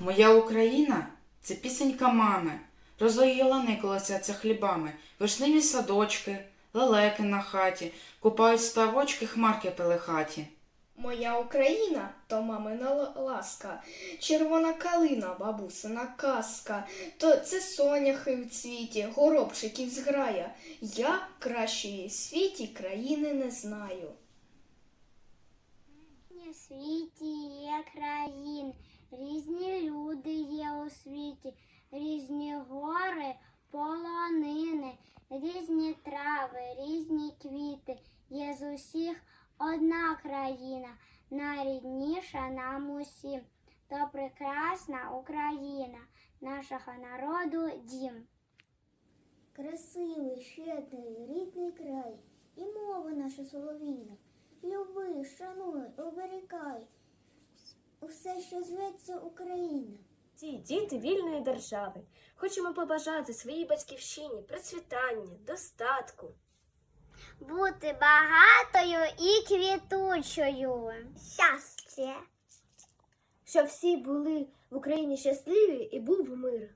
Моя Україна це пісенька мами. Розлої лани колосяться хлібами, вишневі садочки, лелеки на хаті, купають ставочки, хмарки пелехаті. Моя Україна то мамина ласка, червона калина, бабусина казка, то це соняхи в цвіті, горобчиків зграя. Я кращої світі країни не знаю. У світі є країн, різні люди є у світі, різні гори, полонини, різні трави, різні квіти. Є з усіх одна країна, найрідніша нам усім. То прекрасна Україна, нашого народу дім. Красивий, щедрий, рідний край, і мова наша солов'їна. Люби, шануй, оберігай усе, що зветься Україна. Ці діти вільної держави. Хочемо побажати своїй батьківщині процвітання, достатку. Бути багатою і квітучою. Щастя. Щоб всі були в Україні щасливі і був мир.